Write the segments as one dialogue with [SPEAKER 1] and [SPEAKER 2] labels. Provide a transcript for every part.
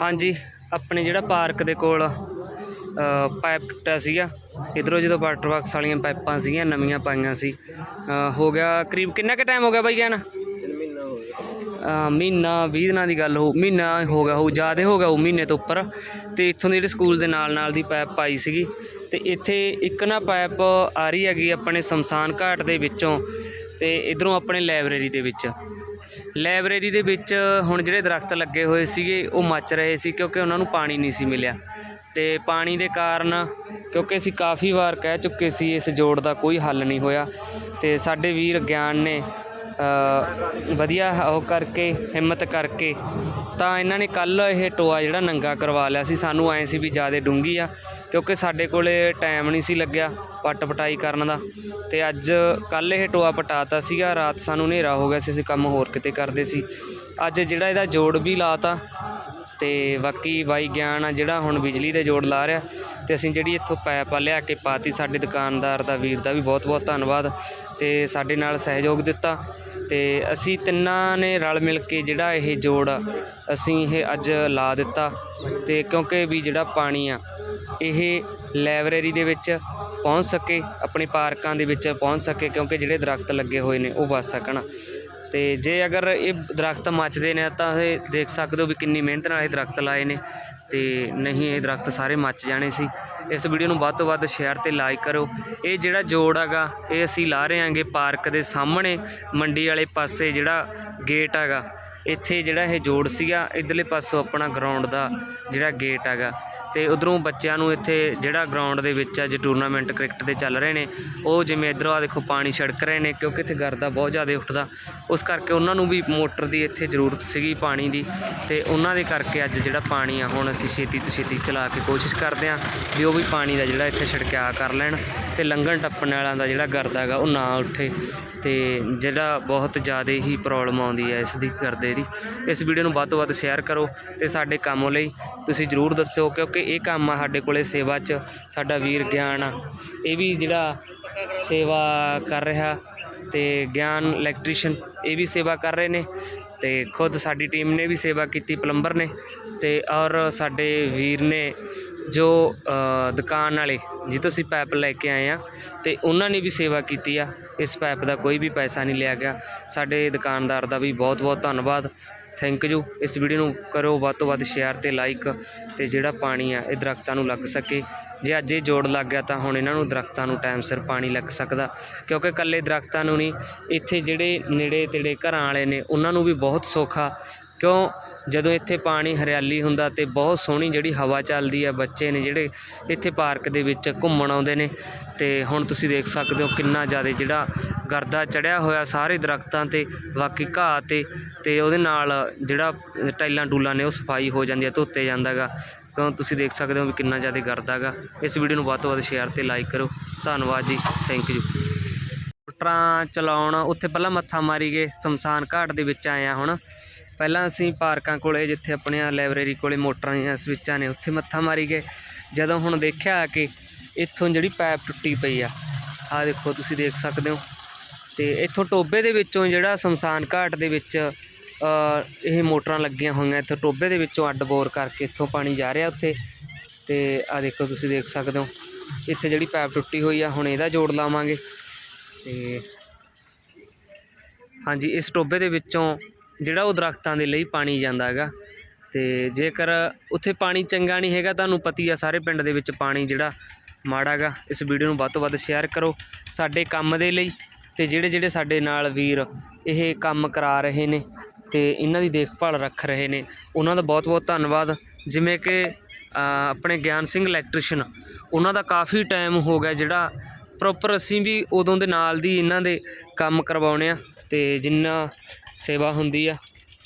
[SPEAKER 1] ਹਾਂਜੀ ਆਪਣੇ ਜਿਹੜਾ ਪਾਰਕ ਦੇ ਕੋਲ ਪਾਈਪ ਟੁੱਟਾ ਸੀਗਾ ਇਧਰੋਂ ਜਦੋਂ ਵਾਟਰ ਬਾਕਸ ਵਾਲੀਆਂ ਪਾਈਪਾਂ ਸੀਗੀਆਂ ਨਵੀਆਂ ਪਾਈਆਂ ਸੀ। ਹੋ ਗਿਆ ਕਰੀਬ ਕਿੰਨਾ ਕੁ ਟਾਈਮ ਹੋ ਗਿਆ ਬਾਈ ਜਾਨ ਅ, ਮਹੀਨਾ 20 ਦਿਨਾਂ ਦੀ ਗੱਲ ਹੋ ਮਹੀਨਾ ਹੋ ਗਿਆ ਹੋ ਜ਼ਿਆਦਾ ਹੋ ਗਿਆ ਉਹ ਮਹੀਨੇ ਤੋਂ ਉੱਪਰ। ਤੇ ਇੱਥੋਂ ਦੇ ਜਿਹੜੇ ਸਕੂਲ ਦੇ ਨਾਲ ਨਾਲ ਦੀ ਪਾਈਪ ਪਾਈ ਸੀਗੀ ਤੇ ਇੱਥੇ ਇੱਕ ਨਾ ਪਾਈਪ ਆ ਰਹੀ ਹੈਗੀ ਆਪਣੇ ਸ਼ਮਸ਼ਾਨ ਘਾਟ ਦੇ ਵਿੱਚੋਂ ਤੇ ਇਧਰੋਂ ਆਪਣੇ ਲਾਇਬ੍ਰੇਰੀ ਦੇ ਵਿੱਚ। ਲਾਇਬ੍ਰੇਰੀ ਦੇ ਵਿੱਚ ਹੁਣ ਜਿਹੜੇ ਦਰਖਤ ਲੱਗੇ ਹੋਏ ਸੀਗੇ, ਉਹ ਮੱਚ ਰਹੇ ਸੀ ਕਿਉਂਕਿ ਉਹਨਾਂ ਨੂੰ ਪਾਣੀ ਨਹੀਂ ਸੀ ਮਿਲਿਆ। ਤੇ ਪਾਣੀ ਦੇ ਕਾਰਨ ਕਿਉਂਕਿ ਅਸੀਂ ਕਾਫੀ ਵਾਰ ਕਹਿ ਚੁੱਕੇ ਸੀ, ਇਸ ਜੋੜ ਦਾ ਕੋਈ ਹੱਲ ਨਹੀਂ ਹੋਇਆ। ਤੇ ਸਾਡੇ ਵੀਰ ਗਿਆਨ ਨੇ ਵਧੀਆ ਉਹ ਕਰਕੇ, ਹਿੰਮਤ ਕਰਕੇ ਤਾਂ ਇਹਨਾਂ ਨੇ ਕੱਲ ਇਹ ਟੋਆ ਜਿਹੜਾ ਨੰਗਾ ਕਰਵਾ ਲਿਆ ਸੀ। ਸਾਨੂੰ ਐਂ ਸੀ ਵੀ ਜ਼ਿਆਦਾ ਡੂੰਗੀ ਆ। ਕਿਉਂਕਿ ਸਾਡੇ ਕੋਲੇ ਟਾਈਮ ਨਹੀਂ ਸੀ ਲੱਗਿਆ ਪੱਟ ਪਟਾਈ ਕਰਨ ਦਾ। ਤੇ ਅੱਜ ਕੱਲ ਇਹ ਟੋਆ ਪਟਾਤਾ ਸੀਗਾ ਰਾਤ ਸਾਨੂੰ ਹਨੇਰਾ ਹੋ ਗਿਆ ਸੀ ਅਸੀਂ ਕੰਮ ਹੋਰ ਕਿਤੇ ਕਰਦੇ ਸੀ। ਅੱਜ ਜਿਹੜਾ ਇਹਦਾ ਜੋੜ ਵੀ ਲਾਤਾ ਤੇ ਬਾਕੀ ਬਾਈ ਗਿਆਨ ਆ ਜਿਹੜਾ ਹੁਣ ਬਿਜਲੀ ਦੇ ਜੋੜ ਲਾ ਰਿਹਾ ਤੇ ਅਸੀਂ ਜਿਹੜੀ ਇੱਥੋਂ ਪਾਈਪ ਆ ਲਿਆ ਕੇ ਪਾਤੀ ਸਾਡੇ ਦੁਕਾਨਦਾਰ ਦਾ ਵੀਰ ਦਾ ਵੀ ਬਹੁਤ ਬਹੁਤ ਧੰਨਵਾਦ ਤੇ ਸਾਡੇ ਨਾਲ ਸਹਿਯੋਗ ਦਿੱਤਾ। ਤੇ ਅਸੀਂ ਤਿੰਨਾਂ ਨੇ ਰਲ ਮਿਲ ਕੇ ਜਿਹੜਾ ਇਹ ਜੋੜ ਆ, ਅਸੀਂ ਇਹ ਅੱਜ ਲਾ ਦਿੱਤਾ ਤੇ ਕਿਉਂਕਿ ਵੀ ਜਿਹੜਾ ਪਾਣੀ ਆ ਇਹ ਲਾਇਬ੍ਰੇਰੀ ਦੇ ਵਿੱਚ ਪਹੁੰਚ ਸਕੇ, ਆਪਣੇ ਪਾਰਕਾਂ ਦੇ ਵਿੱਚ ਪਹੁੰਚ ਸਕੇ, ਕਿਉਂਕਿ ਜਿਹੜੇ ਦਰਖਤ ਲੱਗੇ ਹੋਏ ਨੇ, ਉਹ ਬਚ ਸਕਣ। ਅਤੇ ਜੇ ਅਗਰ ਇਹ ਦਰਖਤ ਮੱਚਦੇ ਨੇ, ਤਾਂ ਇਹ ਦੇਖ ਸਕਦੇ ਹੋ ਵੀ ਕਿੰਨੀ ਮਿਹਨਤ ਨਾਲ ਇਹ ਦਰਖਤ ਲਾਏ ਨੇ। ਅਤੇ ਨਹੀਂ, ਇਹ ਦਰਖਤ ਸਾਰੇ ਮੱਚ ਜਾਣੇ ਸੀ। ਇਸ ਵੀਡੀਓ ਨੂੰ ਵੱਧ ਤੋਂ ਵੱਧ ਸ਼ੇਅਰ ਤੇ ਲਾਈਕ ਕਰੋ ਇਹ ਜਿਹੜਾ ਜੋੜ ਹੈਗਾ, ਇਹ ਅਸੀਂ ਲਾ ਰਹੇ ਹਾਂਗੇ ਪਾਰਕ ਦੇ ਸਾਹਮਣੇ, ਮੰਡੀ ਵਾਲੇ ਪਾਸੇ ਜਿਹੜਾ ਗੇਟ ਹੈਗਾ। ਇੱਥੇ ਜਿਹੜਾ ਇਹ ਜੋੜ ਸੀਗਾ, ਇਧਰਲੇ ਪਾਸੋਂ ਆਪਣਾ ਗਰਾਊਂਡ ਦਾ ਜਿਹੜਾ ਗੇਟ ਹੈਗਾ। ਅਤੇ ਉੱਧਰੋਂ ਬੱਚਿਆਂ ਨੂੰ ਇੱਥੇ ਜਿਹੜਾ ਗਰਾਊਂਡ ਦੇ ਵਿੱਚ ਅੱਜ ਟੂਰਨਾਮੈਂਟ ਕ੍ਰਿਕਟ ਦੇ ਚੱਲ ਰਹੇ ਨੇ, ਉਹ ਜਿਵੇਂ ਇੱਧਰੋਂ ਆ ਦੇਖੋ ਪਾਣੀ ਛਿੜਕ ਰਹੇ ਨੇ ਕਿਉਂਕਿ ਇੱਥੇ ਗਰਦਾ ਬਹੁਤ ਜ਼ਿਆਦਾ ਉੱਠਦਾ। ਉਸ ਕਰਕੇ ਉਹਨਾਂ ਨੂੰ ਵੀ ਮੋਟਰ ਦੀ ਇੱਥੇ ਜ਼ਰੂਰਤ ਸੀਗੀ ਪਾਣੀ ਦੀ ਅਤੇ ਉਹਨਾਂ ਦੇ ਕਰਕੇ ਅੱਜ ਜਿਹੜਾ ਪਾਣੀ ਆ, ਹੁਣ ਅਸੀਂ ਛੇਤੀ ਤੋਂ ਛੇਤੀ ਚਲਾ ਕੇ ਕੋਸ਼ਿਸ਼ ਕਰਦੇ ਹਾਂ ਵੀ ਉਹ ਵੀ ਪਾਣੀ ਦਾ ਜਿਹੜਾ ਇੱਥੇ ਛਿੜਕਿਆ ਕਰ ਲੈਣ ਅਤੇ ਲੰਘਣ ਟੱਪਣ ਵਾਲਿਆਂ ਦਾ ਜਿਹੜਾ ਗਰਦਾ ਹੈਗਾ ਉਹ ਨਾ ਉੱਠੇ ਅਤੇ ਜਿਹੜਾ ਬਹੁਤ ਜ਼ਿਆਦਾ ਹੀ ਪ੍ਰੋਬਲਮ ਆਉਂਦੀ ਹੈ ਇਸ ਦੀ, ਗਰਦੇ ਦੀ। ਇਸ ਵੀਡੀਓ ਨੂੰ ਵੱਧ ਤੋਂ ਵੱਧ ਸ਼ੇਅਰ ਕਰੋ ਅਤੇ ਸਾਡੇ ਕੰਮ ਲਈ ਤੁਸੀਂ ਜਰੂਰ ਦੱਸਿਓ ਕਿਉਂਕਿ ਇਹ ਕੰਮ ਆ ਸਾਡੇ ਕੋਲੇ ਸੇਵਾ 'ਚ, ਸਾਡਾ ਵੀਰ ਗਿਆਨ ਆ। ਇਹ ਵੀ ਜਿਹੜਾ ਸੇਵਾ ਕਰ ਰਿਹਾ ਤੇ ਗਿਆਨ ਇਲੈਕਟ੍ਰੀਸ਼ੀਅਨ, ਇਹ ਵੀ ਸੇਵਾ ਕਰ ਰਹੇ ਨੇ ਤੇ ਖੁਦ ਸਾਡੀ ਟੀਮ ਨੇ ਵੀ ਸੇਵਾ ਕੀਤੀ, ਪਲੰਬਰ ਨੇ ਤੇ ਔਰ ਸਾਡੇ ਵੀਰ ਨੇ ਜੋ ਦੁਕਾਨ ਵਾਲੇ ਜਿੱਥੋਂ ਅਸੀਂ ਪਾਈਪ ਲੈ ਕੇ ਆਏ ਆ ਤੇ ਉਹਨਾਂ ਨੇ ਵੀ ਸੇਵਾ ਕੀਤੀ ਆ। ਇਸ ਪਾਈਪ ਦਾ ਕੋਈ ਵੀ ਪੈਸਾ ਨਹੀਂ ਲਿਆ ਗਿਆ। ਸਾਡੇ ਦੁਕਾਨਦਾਰ ਦਾ ਵੀ ਬਹੁਤ ਬਹੁਤ ਧੰਨਵਾਦ। Thank you. ਇਸ ਵੀਡੀਓ ਨੂੰ ਕਰੋ ਵੱਧ ਤੋਂ ਵੱਧ ਸ਼ੇਅਰ ਤੇ ਲਾਈਕ ਤੇ ਜਿਹੜਾ ਪਾਣੀ ਆ, ਇਹ ਦਰਖਤਾਂ ਨੂੰ ਲੱਗ ਸਕੇ। ਜੇ ਅੱਜ ਇਹ ਜੋੜ ਲੱਗ ਗਿਆ ਤਾਂ ਹੁਣ ਇਹਨਾਂ ਨੂੰ ਦਰਖਤਾਂ ਨੂੰ ਟਾਈਮ ਸਿਰ ਪਾਣੀ ਲੱਗ ਸਕਦਾ। ਕਿਉਂਕਿ ਇਕੱਲੇ ਦਰਖਤਾਂ ਨੂੰ ਨਹੀਂ, ਇੱਥੇ ਜਿਹੜੇ ਨੇੜੇ ਤੇੜੇ ਘਰਾਂ ਵਾਲੇ ਨੇ, ਉਹਨਾਂ ਨੂੰ ਵੀ ਬਹੁਤ ਸੌਖਾ। ਕਿਉਂ? ਜਦੋਂ ਇੱਥੇ ਪਾਣੀ ਹਰਿਆਲੀ ਹੁੰਦਾ ਤੇ ਬਹੁਤ ਸੋਹਣੀ ਜਿਹੜੀ ਹਵਾ ਚੱਲਦੀ ਆ, ਬੱਚੇ ਨੇ ਜਿਹੜੇ ਇੱਥੇ ਪਾਰਕ ਦੇ ਵਿੱਚ ਘੁੰਮਣ ਆਉਂਦੇ ਨੇ। ਤੇ ਹੁਣ ਤੁਸੀਂ ਦੇਖ ਸਕਦੇ ਹੋ ਕਿੰਨਾ ਜ਼ਿਆਦਾ ਜਿਹੜਾ ਗਰਦਾ ਚੜਿਆ ਹੋਇਆ ਸਾਰੇ ਦਰਖਤਾਂ ਤੇ, ਬਾਕੀ ਘਾਹ ਤੇ ਅਤੇ ਉਹਦੇ ਨਾਲ ਜਿਹੜਾ ਟਾਈਲਾਂ ਟੂਲਾਂ ਨੇ ਉਹ ਸਫ਼ਾਈ ਹੋ ਜਾਂਦੀ ਹੈ, ਧੋਤੇ ਜਾਂਦਾ ਗਾ ਕਿਉਂ ਤੁਸੀਂ ਦੇਖ ਸਕਦੇ ਹੋ ਵੀ ਕਿੰਨਾ ਜ਼ਿਆਦਾ ਗਰਦਾ ਗਾ ਇਸ ਵੀਡੀਓ ਨੂੰ ਵੱਧ ਤੋਂ ਵੱਧ ਸ਼ੇਅਰ ਅਤੇ ਲਾਈਕ ਕਰੋ। ਧੰਨਵਾਦ ਜੀ। ਥੈਂਕ ਯੂ ਮੋਟਰਾਂ ਚਲਾਉਣ, ਉੱਥੇ ਪਹਿਲਾਂ ਮੱਥਾ ਮਾਰੀ ਗਏ, ਸ਼ਮਸ਼ਾਨ ਘਾਟ ਦੇ ਵਿੱਚ ਆਏ ਆ ਹੁਣ। ਪਹਿਲਾਂ ਅਸੀਂ ਪਾਰਕਾਂ ਕੋਲੇ, ਜਿੱਥੇ ਆਪਣੀਆਂ ਲਾਇਬ੍ਰੇਰੀ ਕੋਲੇ ਮੋਟਰਾਂ ਦੀਆਂ ਸਵਿੱਚਾਂ ਨੇ, ਉੱਥੇ ਮੱਥਾ ਮਾਰੀ ਗਏ। ਜਦੋਂ ਹੁਣ ਦੇਖਿਆ ਕਿ ਇੱਥੋਂ ਜਿਹੜੀ ਪਾਈਪ ਟੁੱਟੀ ਪਈ ਆ, ਆਹ ਦੇਖੋ, ਤੁਸੀਂ ਦੇਖ ਸਕਦੇ ਹੋ। ਤੇ ਇੱਥੋਂ ਟੋਬੇ ਦੇ ਵਿੱਚੋਂ ਜਿਹੜਾ ਸ਼ਮਸ਼ਾਨ ਘਾਟ ਦੇ ਵਿੱਚ ਇਹ ਮੋਟਰਾਂ ਲੱਗੀਆਂ ਹੋਈਆਂ ਇੱਥੋਂ ਟੋਬੇ ਦੇ ਵਿੱਚੋਂ ਅੱਡ ਬੋਰ ਕਰਕੇ ਇੱਥੋਂ ਪਾਣੀ ਜਾ ਰਿਹਾ ਉੱਥੇ। ਤੇ ਆ ਦੇਖੋ ਤੁਸੀਂ ਦੇਖ ਸਕਦੇ ਹੋ, ਇੱਥੇ ਜਿਹੜੀ ਪਾਈਪ ਟੁੱਟੀ ਹੋਈ ਆ, ਹੁਣ ਇਹਦਾ ਜੋੜ ਲਾਵਾਂਗੇ। ਤੇ ਹਾਂਜੀ, ਇਸ ਟੋਬੇ ਦੇ ਵਿੱਚੋਂ ਜਿਹੜਾ ਉਹ ਦਰਖਤਾਂ ਦੇ ਲਈ ਪਾਣੀ ਜਾਂਦਾ ਹੈਗਾ। ਤੇ ਜੇਕਰ ਉੱਥੇ ਪਾਣੀ ਚੰਗਾ ਨਹੀਂ ਹੈਗਾ, ਤੁਹਾਨੂੰ ਪਤੀ ਆ ਸਾਰੇ ਪਿੰਡ ਦੇ ਵਿੱਚ ਪਾਣੀ ਜਿਹੜਾ ਮਾੜਾ ਹੈਗਾ। ਇਸ ਵੀਡੀਓ ਨੂੰ ਵੱਧ ਤੋਂ ਵੱਧ ਸ਼ੇਅਰ ਕਰੋ ਸਾਡੇ ਕੰਮ ਦੇ ਲਈ। ਅਤੇ ਜਿਹੜੇ ਜਿਹੜੇ ਸਾਡੇ ਨਾਲ ਵੀਰ ਇਹ ਕੰਮ ਕਰਾ ਰਹੇ ਨੇ ਅਤੇ ਇਹਨਾਂ ਦੀ ਦੇਖਭਾਲ ਰੱਖ ਰਹੇ ਨੇ, ਉਹਨਾਂ ਦਾ ਬਹੁਤ ਬਹੁਤ ਧੰਨਵਾਦ। ਜਿਵੇਂ ਕਿ ਆਪਣੇ ਗਿਆਨ ਸਿੰਘ ਇਲੈਕਟ੍ਰੀਸ਼ਨ ਉਹਨਾਂ ਦਾ ਕਾਫੀ ਟਾਈਮ ਹੋ ਗਿਆ ਜਿਹੜਾ ਪ੍ਰੋਪਰ ਅਸੀਂ ਵੀ ਉਦੋਂ ਦੇ ਨਾਲ ਦੀ ਇਹਨਾਂ ਦੇ ਕੰਮ ਕਰਵਾਉਣੇ ਆ ਅਤੇ ਜਿੰਨਾ ਸੇਵਾ ਹੁੰਦੀ ਆ,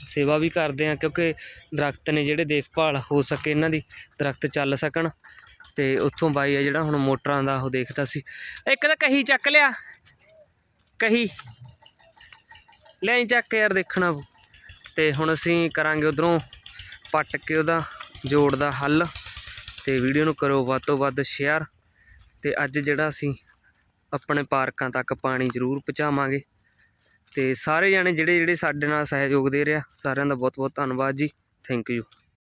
[SPEAKER 1] ਸੇਵਾ ਵੀ ਕਰਦੇ ਆ ਕਿਉਂਕਿ ਦਰਖਤ ਨੇ ਜਿਹੜੇ ਦੇਖਭਾਲ ਹੋ ਸਕੇ ਇਹਨਾਂ ਦੀ, ਦਰਖਤ ਚੱਲ ਸਕਣ ਅਤੇ ਉੱਥੋਂ ਬਾਈ ਆ ਜਿਹੜਾ ਹੁਣ ਮੋਟਰਾਂ ਦਾ ਉਹ ਦੇਖਦਾ ਸੀ। ਇੱਕ ਤਾਂ ਕਹੀ ਚੱਕ ਲਿਆ। ਕਹੀ। ਲੈ ਚੱਕ ਕੇ ਯਾਰ ਦੇਖਣਾ ਪਊ। ਤੇ ਹੁਣ ਅਸੀਂ ਕਰਾਂਗੇ ਉਧਰੋਂ ਪੱਟ ਕੇ ਉਹਦਾ ਜੋੜ ਦਾ ਹੱਲ। ਤੇ ਵੀਡੀਓ ਨੂੰ ਕਰੋ ਵੱਧ ਤੋਂ ਵੱਧ ਸ਼ੇਅਰ ਤੇ ਅੱਜ ਜਿਹੜਾ ਅਸੀਂ ਆਪਣੇ ਪਾਰਕਾਂ ਤੱਕ ਪਾਣੀ ਜ਼ਰੂਰ ਪਹੁੰਚਾਵਾਂਗੇ। ਤੇ ਸਾਰੇ ਜਾਣੇ ਜਿਹੜੇ ਜਿਹੜੇ ਸਾਡੇ ਨਾਲ ਸਹਿਯੋਗ ਦੇ ਰਿਹਾ ਸਾਰਿਆਂ ਦਾ ਬਹੁਤ ਬਹੁਤ ਧੰਨਵਾਦ ਜੀ। Thank you